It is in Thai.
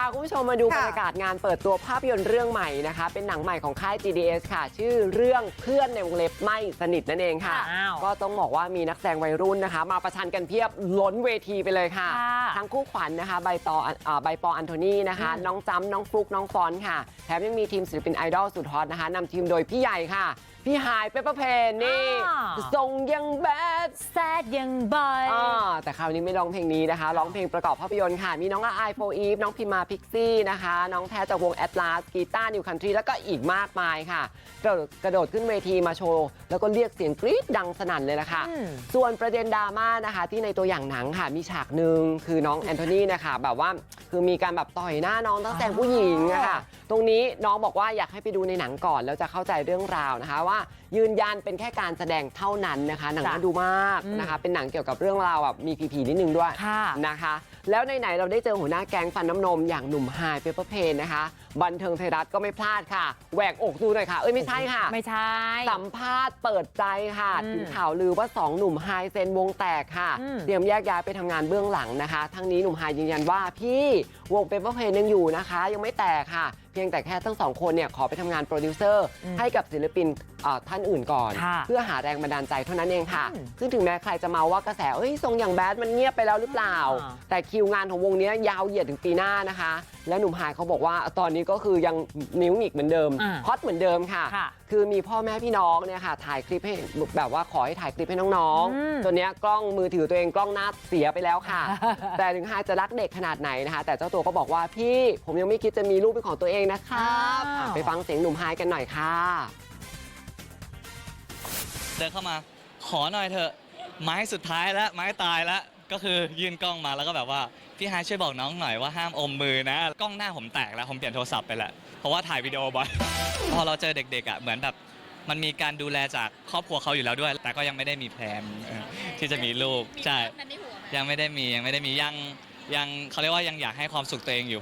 พาคุณผู้ชมมาดูบรค่ะรยากาศงานเปิดตัวภาพยนตร์เรื่องใหม่นะคะ เป็นหนังใหม่ของค่าย GDS ค่ะ ชื่อเรื่องเพื่อนในวงเล็บไม่สนิทนั่นเองค่ะอ้าวก็ต้องบอกว่ามีนักแสดงวัยรุ่นนะคะ มาประชันกันเพียบล้นเวทีไปเลยค่ะค่ะทั้งคู่ขวัญนะคะ ใบตออ่าใบปออันโทนี่นะคะอืมน้องจำน้องฟลุกน้องฟอนค่ะ แถมยังมีทีมศิลปินไอดอลสุดฮอตนะคะนำทีมโดยพี่ใหญ่ค่ะพี่หายเปเปอร์เพนนี่อ่า ทรงยังแบด แซดยังบอย อ่าแต่คราวนี้ไม่ร้องเพลงนี้นะคะ ร้องเพลงประกอบภาพยนตร์ค่ะ มีน้องอาไอโฟอีฟ น้องพิมมาพิกซี่นะคะ น้องแท้จากวงแอตลาสกีตาร์นิวคันทรีแล้วก็อีกมากมายค่ะ กระโดดกระโดดขึ้นเวทีมาโชว์ แล้วก็เรียกเสียงกรี๊ดดังสนั่นเลยละค่ะ อืม ส่วนประเด็นดราม่านะคะ ที่ในตัวอย่างหนังค่ะ มีฉากหนึ่งคือน้องแอนโทนีนะคะแบบว่าคือมีการแบบต่อยหน้าน้องตั้งแต่งผู้หญิงอะค่ะ ตรงนี้น้องบอกว่าอยากให้ไปดูในหนังก่อนแล้วจะเข้าใจเรื่องราวนะคะว่ายืนยันเป็นแค่การแสดงเท่านั้นนะคะหนังจ้ะน่าดูมากนะคะเป็นหนังเกี่ยวกับเรื่องราวแบบมีผีๆนิดนึงด้วยค่ะนะคะแล้วไหนๆเราได้เจอหัวหน้าแก๊งฟันน้ำนมอย่างหนุ่มไฮเปเปอร์เพนนะคะบันเทิงไทยรัฐก็ไม่พลาดค่ะแหวกอกดูหน่อยค่ะเอ้ยไม่ใช่ค่ะ ไม่ใช่สัมภาษณ์เปิดใจค่ะอืมถึงข่าวลือว่า 2 หนุ่มไฮเซนวงแตกค่ะอืมเตรียมแยกย้ายไปทำงานเบื้องหลังนะคะ ทั้งนี้หนุ่มไฮยืนยันว่าพี่วงเปเปอร์เพนยังอยู่นะคะ ยังไม่แตกค่ะเพียงแต่แค่ทั้งสองคนเนี่ยขอไปทำงานโปรดิวเซอร์อืมให้กับศิลปินเอ่อท่านอื่นก่อนค่ะเพื่อหาแรงบันดาลใจเท่านั้นเองค่ะอืมซึ่งถึงแม้ใครจะเมาว่ากระแสเอ้ยทรงอย่างแบดมันเงียบไปแล้วหรือเปล่าอ่าแต่คิวงานของวงเนี้ยยาวเหยียดถึงปีหน้านะคะและหนุ่มไฮเขาบอกว่าตอนนี้ก็คือยังนิ้วหงิกเหมือนเดิมอ่าฮอตเหมือนเดิมค่ะค่ะ คือมีพ่อแม่พี่น้องเนี่ยค่ะถ่ายคลิปให้แบบว่าขอให้ถ่ายคลิปให้น้องอืมๆจนเนี้ยกล้องมือถือตัวเองกล้องหน้าเสียไปแล้วค่ะ แต่ถึงไฮจะรักเด็กขนาดไหนนะคะ แต่เจ้าตัวก็บอกว่าพี่ผมยังไม่คิดจะมีลูกเป็นของตัวเองนะครับอ้าวอะไปฟังเสียงหนุ่มไฮกันหน่อยค่ะเดินเข้ามาขอหน่อยเถอะไม้สุดท้ายแล้วไม้ตายแล้ว ก็คือยื่นกล้องมาแล้วก็แบบว่าพี่ไฮายช่วยบอกน้องหน่อยว่าห้ามอมมือนะ กล้องหน้าผมแตกแล้วผมเปลี่ยนโทรศัพท์ไปแล้วเพราะว่าถ่ายวิดีโอบ่อยพอเราเจอเด็กๆอะเหมือนแบบมันมีการดูแลจากครอบครัวเขาอยู่แล้วด้วย แต่ก็ยังไม่ได้มีแพลนเออที่จะมีลูกใช่ยังไม่ได้มียังไม่ได้มียังยังเขาเรียกว่ายังอยากให้ความสุขตัวเองอยู่